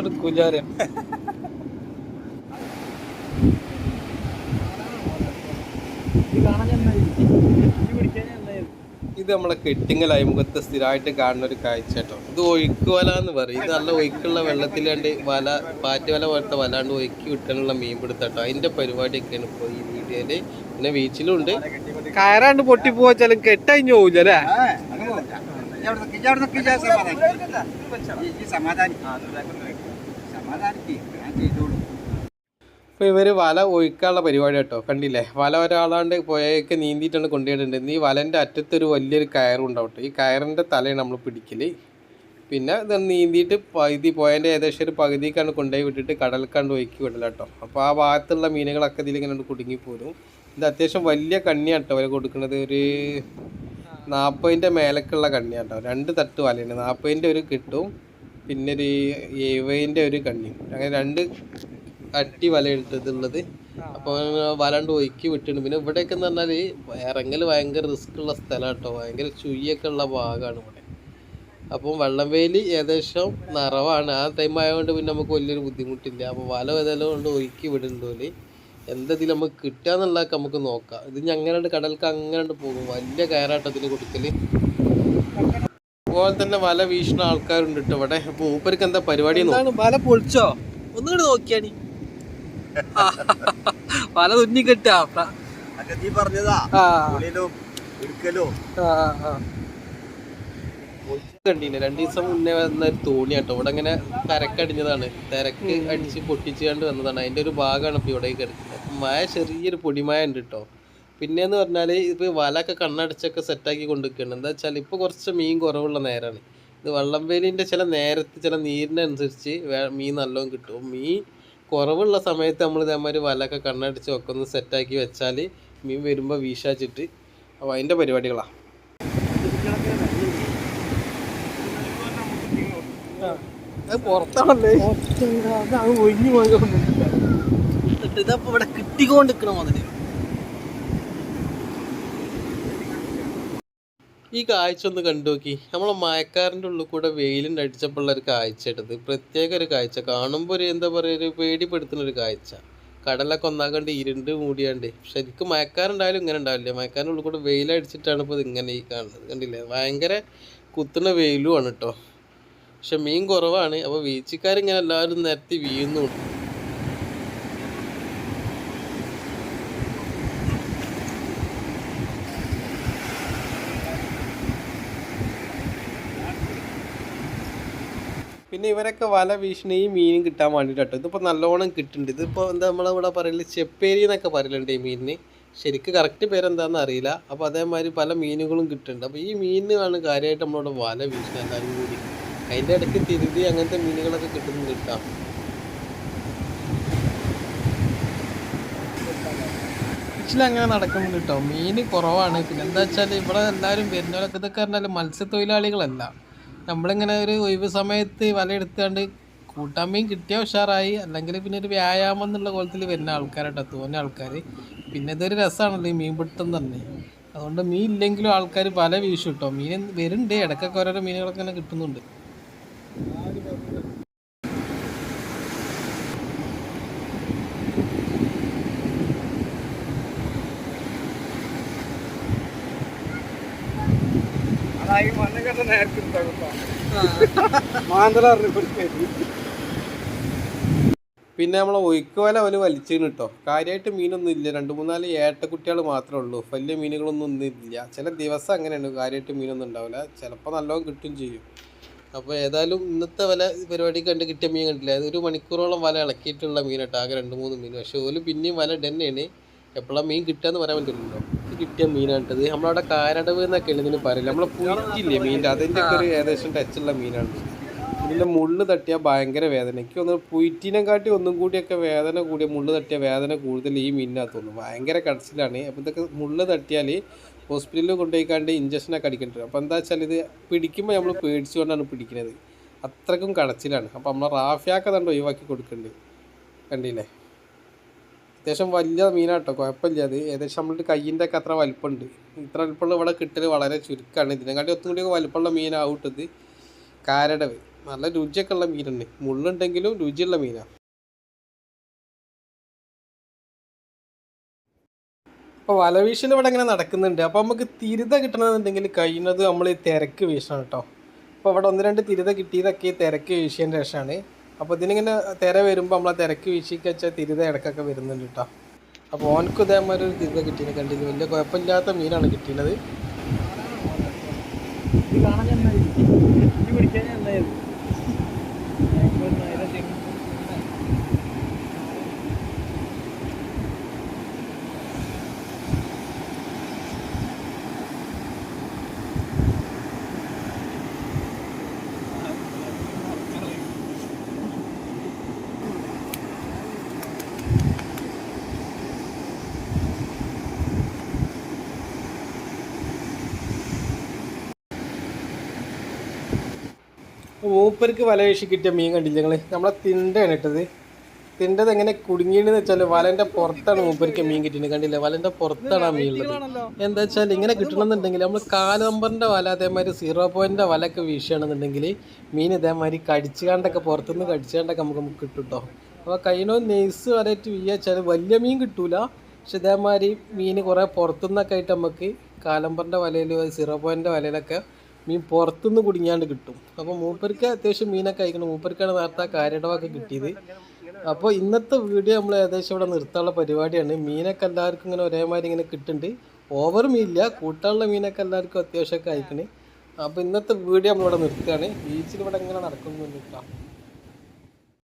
പിടിച്ചെടുക്കൂല അറിയാം ഇത് നമ്മളെ കെട്ടിങ്ങലായി മുഖത്ത് സ്ഥിരമായിട്ട് കാണുന്ന ഒരു കാഴ്ച കേട്ടോ. ഇത് ഒഴുക്ക് വല എന്ന് പറയും. ഇത് നല്ല ഒഴുക്കുള്ള വെള്ളത്തിലാണ്ട് വല പാറ്റ് വല പോലത്തെ വലാണ്ട് ഒഴുക്കി വിട്ടാനുള്ള മീൻ പിടുത്തട്ടോ അതിന്റെ പരിപാടിയൊക്കെയാണ് ഇപ്പോൾ ഈ വീഡിയോയിൽ. പിന്നെ ബീച്ചിലും ഉണ്ട്. കയറാണ്ട് പൊട്ടി പോവാച്ചാലും കെട്ടഴിഞ്ഞു പോവില്ല അല്ലേ? അപ്പൊ ഇവർ വല ഒഴിക്കാനുള്ള പരിപാടി കേട്ടോ കണ്ടില്ലേ? വല ഒരാളാണ്ട് പുഴയൊക്കെ നീന്തിയിട്ടാണ് കൊണ്ടുപോയിട്ടുണ്ട്. ഈ വലന്റെ അറ്റത്തൊരു വലിയൊരു കയറുണ്ടാവട്ടെ ഈ കയറിന്റെ തലയാണ് നമ്മൾ പിടിക്കൽ പിന്നെ ഇത് നീന്തിയിട്ട് പകുതി പോയതിന്റെ ഏകദേശം ഒരു പകുതിക്കാണ് കൊണ്ടുപോയി വിട്ടിട്ട് കടൽക്കാണ്ട് ഒഴുക്കി വിടല കേട്ടോ. അപ്പോൾ ആ ഭാഗത്തുള്ള മീനുകളൊക്കെ ഇതിൽ ഇങ്ങനെ കുടുങ്ങി പോരും ഇത് അത്യാവശ്യം വലിയ കണ്ണിയാണ് കേട്ടോ കൊടുക്കുന്നത്. ഒരു നാൽപ്പതിന്റെ മേലക്കുള്ള കണ്ണിയാണ് കേട്ടോ. രണ്ട് തട്ട് വലയുണ്ട് നാൽപ്പതിന്റെ ഒരു കിട്ടും. പിന്നെ ഒരു എഴുപതിന്റെ ഒരു കണ്ണി. അങ്ങനെ രണ്ട് അട്ടി വല ഇട്ടതുള്ളത് അപ്പോൾ വലണ്ട് ഒഴുക്കി വിട്ടിട്ടുണ്ട്. പിന്നെ ഇവിടെയൊക്കെ എന്ന് പറഞ്ഞാൽ ഇറങ്ങൽ ഭയങ്കര റിസ്ക് ഉള്ള സ്ഥലമാണ് കേട്ടോ ഭയങ്കര ചുയ്യൊക്കെ ഉള്ള ഭാഗമാണ് ഇവിടെ. അപ്പം വെള്ളം വേലി ഏകദേശം നിറവാണ്. ആ ടൈം ആയതുകൊണ്ട് പിന്നെ നമുക്ക് വലിയൊരു ബുദ്ധിമുട്ടില്ല. അപ്പോൾ വല ഏതായാലും കൊണ്ട് ഒഴുക്കി വിടുന്നുണ്ട് എന്തതിൽ നമുക്ക് കിട്ടുക എന്നുള്ളതൊക്കെ നമുക്ക് നോക്കാം. ഇത് ഞങ്ങനെ കടൽക്ക് അങ്ങനെ പോകും. വലിയ കയറാട്ടത്തിന് കൊടുക്കൽ. അതുപോലെ തന്നെ വല വീശുന്ന ആൾക്കാരുണ്ട് കേട്ടോ ഇവിടെ അപ്പൊ ഊപ്പർക്ക് എന്താ പരിപാടി വല പൊളിച്ചോ? ഒന്നുകൂടി നോക്കിയാണി വല തുന്നി കെട്ടാ. നീ പറഞ്ഞതാ. കണ്ടീന് രണ്ടു ദിവസം മുന്നേ വന്ന ഒരു തോണി കേട്ടോ ഇവിടെ ഇങ്ങനെ തിരക്കടിഞ്ഞതാണ് തിരക്ക് അടിച്ച് പൊട്ടിച്ച് കണ്ട് വന്നതാണ്. അതിന്റെ ഒരു ഭാഗമാണ് ഇപ്പൊ ഇവിടെ കിടക്കുന്നത്. മഴ ചെറിയൊരു പൊടിമഴ ഉണ്ട് കേട്ടോ പിന്നെന്ന് പറഞ്ഞാൽ ഇപ്പൊ വലൊക്കെ കണ്ണടച്ചൊക്കെ സെറ്റാക്കി കൊണ്ടുവയ്ക്കുകയാണ് എന്താ വെച്ചാൽ ഇപ്പൊ കുറച്ച് മീൻ കുറവുള്ള നേരമാണ് ഇത് വള്ളംവേലിന്റെ ചില നേരത്ത് ചില നീരിനനുസരിച്ച് വേ- മീൻ നല്ലോണം കിട്ടും. മീൻ കുറവുള്ള സമയത്ത് നമ്മൾ ഇതേമാതിരി വലൊക്കെ കണ്ണടിച്ച് ഒക്കെ ഒന്ന് സെറ്റാക്കി വെച്ചാൽ മീൻ വരുമ്പോൾ വീശാച്ചിട്ട് അപ്പോൾ അതിന്റെ പരിപാടികളാണ് പുറത്താണല്ലേ? ഒഴിഞ്ഞു ഇതപ്പോ ഇവിടെ കിട്ടിക്കൊണ്ടിരിക്കണം മുതൽ ഈ കാഴ്ച ഒന്ന് കണ്ടു നോക്കി. നമ്മളെ മയക്കാറിന്റെ ഉള്ളിൽ കൂടെ വെയിലിന്റെ അടിച്ചപ്പോഴുള്ള ഒരു കാഴ്ച എടുത്ത്. പ്രത്യേക ഒരു കാഴ്ച. കാണുമ്പോൾ ഒരു എന്താ പറയുക ഒരു പേടിപ്പെടുത്തുന്ന ഒരു കാഴ്ച. കടലൊക്കെ ഒന്നാകണ്ട് ഇരുണ്ട് മൂടിയാണ്ട്. ശരിക്കും മയക്കാറുണ്ടായാലും ഇങ്ങനെ ഉണ്ടാവില്ല? മയക്കാറിന്റെ ഉള്ളിൽ കൂടെ വെയിലടിച്ചിട്ടാണ് ഇപ്പോൾ ഇങ്ങനെ ഈ കാണുന്നത്. കണ്ടില്ലേ? ഭയങ്കര കുത്തുന്ന വെയിലുമാണ് കേട്ടോ പക്ഷെ മീൻ കുറവാണ്. അപ്പോൾ വീച്ചിക്കാരിങ്ങനെ എല്ലാവരും നിരത്തി വീഴുന്നുണ്ട്. പിന്നെ ഇവരൊക്കെ വല ഭീഷണിയും മീനും കിട്ടാൻ വേണ്ടിട്ടോ ഇതിപ്പോൾ നല്ലോണം കിട്ടുന്നുണ്ട് ഇതിപ്പോൾ എന്താ നമ്മളിവിടെ പറയൽ? ചെപ്പേരി എന്നൊക്കെ പറയലുണ്ട് ഈ മീനിന്. ശരിക്കും കറക്റ്റ് പേരെന്താണെന്ന് അറിയില്ല. അപ്പോൾ അതേമാതിരി പല മീനുകളും കിട്ടുന്നുണ്ട് അപ്പോൾ ഈ മീനിനാണ് കാര്യമായിട്ട് നമ്മളോട് വല വീശുന്നത് എല്ലാവരും കൂടി. അതിന്റെ ഇടയ്ക്ക് തിരുതി അങ്ങനത്തെ മീനുകളൊക്കെ കിട്ടുന്നുണ്ട് കിട്ടാം. അങ്ങനെ നടക്കുന്നുണ്ട് കേട്ടോ മീൻ കുറവാണ്. പിന്നെ എന്താ വെച്ചാൽ ഇവിടെ എല്ലാരും വരുന്നവരൊക്കെ ഇതൊക്കെ പറഞ്ഞാൽ മത്സ്യത്തൊഴിലാളികളല്ല. നമ്മളിങ്ങനെ ഒരു ഒഴിവ് സമയത്ത് വല എടുത്തുകൊണ്ട് കൂട്ടാൻ മീൻ കിട്ടിയ ഉഷാറായി. അല്ലെങ്കിൽ പിന്നെ ഒരു വ്യായാമം എന്നുള്ള കോലത്തിൽ വരുന്ന ആൾക്കാരട്ടോ തോന്നിയ ആൾക്കാർ പിന്നെ ഇതൊരു രസമാണല്ലോ ഈ മീൻ പിടുത്തം തന്നെ. അതുകൊണ്ട് മീൻ ഇല്ലെങ്കിലും ആൾക്കാർ പല വീശും കേട്ടോ മീൻ വരുന്നുണ്ട്. ഇടയ്ക്കൊക്കെ ഓരോരോ മീനുകളൊക്കെ ഇങ്ങനെ കിട്ടുന്നുണ്ട്. പിന്നെ നമ്മളെ ഒഴുക്ക് വല അവൽ വലിച്ചിരുന്നു കേട്ടോ കാര്യമായിട്ട് മീനൊന്നും ഇല്ല. രണ്ട് മൂന്നാൽ ഏട്ടക്കുട്ടികൾ മാത്രമേ ഉള്ളൂ. വലിയ മീനുകളൊന്നും ഒന്നും ഇല്ല. ചില ദിവസം അങ്ങനെയാണ്. കാര്യമായിട്ട് മീനൊന്നും ഉണ്ടാവില്ല. ചിലപ്പോൾ നല്ലോണം കിട്ടും ചെയ്യും. അപ്പോൾ ഏതായാലും ഇന്നത്തെ വല പരിപാടി കണ്ട് കിട്ടിയ മീൻ കണ്ടില്ല? അത് ഒരു മണിക്കൂറോളം വല ഇളക്കിയിട്ടുള്ള മീൻ കേട്ടോ ആകെ രണ്ട് മൂന്ന് മീൻ. പക്ഷേ ഓൽ പിന്നെയും വല ഡെന്നെയാണ് എപ്പോഴാണ് മീൻ കിട്ടുകയെന്ന് പറയാൻ പറ്റില്ലല്ലോ കിട്ടിയ മീനാണിട്ടത് നമ്മളവിടെ കാരടവ് എന്നൊക്കെ ഇതിന് പറയില്ല നമ്മളെ പുറ്റില്ലേ മീനിന്റെ അതിന്റെ ഒക്കെ ഒരു ഏകദേശം ടച്ചുള്ള മീനാണ്. ഇതിന്റെ മുള്ളു തട്ടിയാൽ ഭയങ്കര വേദനയ്ക്ക് ഒന്ന് പുയറ്റിനെ കാട്ടി ഒന്നും കൂടിയൊക്കെ വേദന കൂടിയ മുള്ളു തട്ടിയ വേദന കൂടുതൽ ഈ മീനിനകത്ത് ഭയങ്കര കടച്ചിലാണ്. അപ്പോൾ ഇതൊക്കെ മുള്ളു തട്ടിയാൽ ഹോസ്പിറ്റലിൽ കൊണ്ടുപോയിക്കാണ്ട് ഇഞ്ചക്ഷനൊക്കെ അടിക്കേണ്ടത് അപ്പോൾ എന്താ വെച്ചാൽ ഇത് പിടിക്കുമ്പോൾ നമ്മൾ പേടിച്ചുകൊണ്ടാണ് പിടിക്കുന്നത് അത്രക്കും കടച്ചിലാണ്. അപ്പോൾ നമ്മൾ റാഫിയാക്കെ തണ്ട് ഒഴിവാക്കി കൊടുക്കുന്നുണ്ട് കണ്ടില്ലേ? അത്യാവശ്യം വലിയ മീനാട്ടോ കുഴപ്പമില്ല. അത് ഏകദേശം നമ്മളുടെ കയ്യിന്റെ ഒക്കെ അത്ര വലിപ്പമുണ്ട്. ഇത്ര വലിപ്പമുള്ള ഇവിടെ കിട്ടൽ വളരെ ചുരുക്കമാണ് ഇതിനെക്കാട്ടി ഒത്തും കൂടി വലിപ്പമുള്ള മീനാവട്ടത് കാരടവ്. നല്ല രുചിയൊക്കെ ഉള്ള മീനുണ്ട്. മുള്ളുണ്ടെങ്കിലും രുചിയുള്ള മീനാണ് അപ്പോൾ വലവീശൽ ഇവിടെ ഇങ്ങനെ നടക്കുന്നുണ്ട്. അപ്പോൾ നമുക്ക് തിരുത കിട്ടണമെന്നുണ്ടെങ്കിൽ കഴിയുന്നത് നമ്മൾ തിരക്ക് വീശണം കേട്ടോ അപ്പോൾ ഇവിടെ ഒന്ന് രണ്ട് തിരുത കിട്ടിയതൊക്കെ തിരക്ക് വീശിയതിന്റെ ശേഷമാണ്. അപ്പോൾ ഇതിനിങ്ങനെ തിര വരുമ്പോൾ നമ്മളെ തിരക്ക് വീശിക്ക് തിരുത ഇടക്കൊക്കെ വരുന്നുണ്ട് കേട്ടോ അപ്പോൾ ഓനക്ക് ഇതേമാതിരി ഒരു തിരിത കിട്ടിയത് കണ്ടില്ല? വലിയ കുഴപ്പമില്ലാത്ത മീനാണ് കിട്ടിയത് കാണാൻ മൂപ്പർക്ക് വല വീശി കിട്ടിയ മീൻ കണ്ടില്ല ഞങ്ങൾ നമ്മളെ തിണ്ടാണ് ഇട്ടത്. തിണ്ടത് എങ്ങനെ കുടുങ്ങിയെന്ന് വെച്ചാൽ വലന്റെ പുറത്താണ് മൂപ്പർക്ക് മീൻ കിട്ടിയത്. കണ്ടില്ല? വലന്റെ പുറത്താണ് ആ മീൻ ഉള്ളത്. എന്താ വെച്ചാൽ ഇങ്ങനെ കിട്ടണമെന്നുണ്ടെങ്കിൽ നമ്മൾ കാൽ നമ്പറിന്റെ വല അതേമാതിരി സീറോ പോയിന്റ് വലയൊക്കെ വീശുകയാണെന്നുണ്ടെങ്കിൽ മീൻ ഇതേമാതിരി കടിച്ചുകാണ്ടൊക്കെ പുറത്തുനിന്ന് കടിച്ചുകാണ്ടൊക്കെ നമുക്ക് നമുക്ക് കിട്ടുട്ടോ കേട്ടോ അപ്പോൾ കൈനോ നെയ്സ് വരായിട്ട് വീയച്ചാൽ വലിയ മീൻ കിട്ടൂല. പക്ഷെ ഇതേമാതിരി മീൻ കുറേ പുറത്തുനിന്നൊക്കെ ആയിട്ട് നമുക്ക് കാലമ്പറിന്റെ വലയിൽ സീറോ പോയിന്റിന്റെ വലയിലൊക്കെ മീൻ പുറത്തുനിന്ന് കുടുങ്ങിയാണ്ട് കിട്ടും. അപ്പോൾ മൂപ്പർക്ക് അത്യാവശ്യം മീനൊക്കെ അയക്കണം. മൂപ്പർക്കാണ് നേരത്തെ കാര്യടവൊക്കെ കിട്ടിയത്. അപ്പോൾ ഇന്നത്തെ വീഡിയോ നമ്മൾ ഏകദേശം ഇവിടെ നിർത്താനുള്ള പരിപാടിയാണ്. മീനൊക്കെ എല്ലാവർക്കും ഇങ്ങനെ ഒരേമാതിരി ഇങ്ങനെ കിട്ടുന്നുണ്ട്. ഓവർ മീനില്ല കൂട്ടാനുള്ള മീനൊക്കെ എല്ലാവർക്കും അത്യാവശ്യമൊക്കെ അയക്കണേ. അപ്പോൾ ഇന്നത്തെ വീഡിയോ നമ്മളിവിടെ നിർത്തുകയാണ്. ബീച്ചിൽ ഇവിടെ ഇങ്ങനെ നടക്കുന്നുണ്ട് കേട്ടോ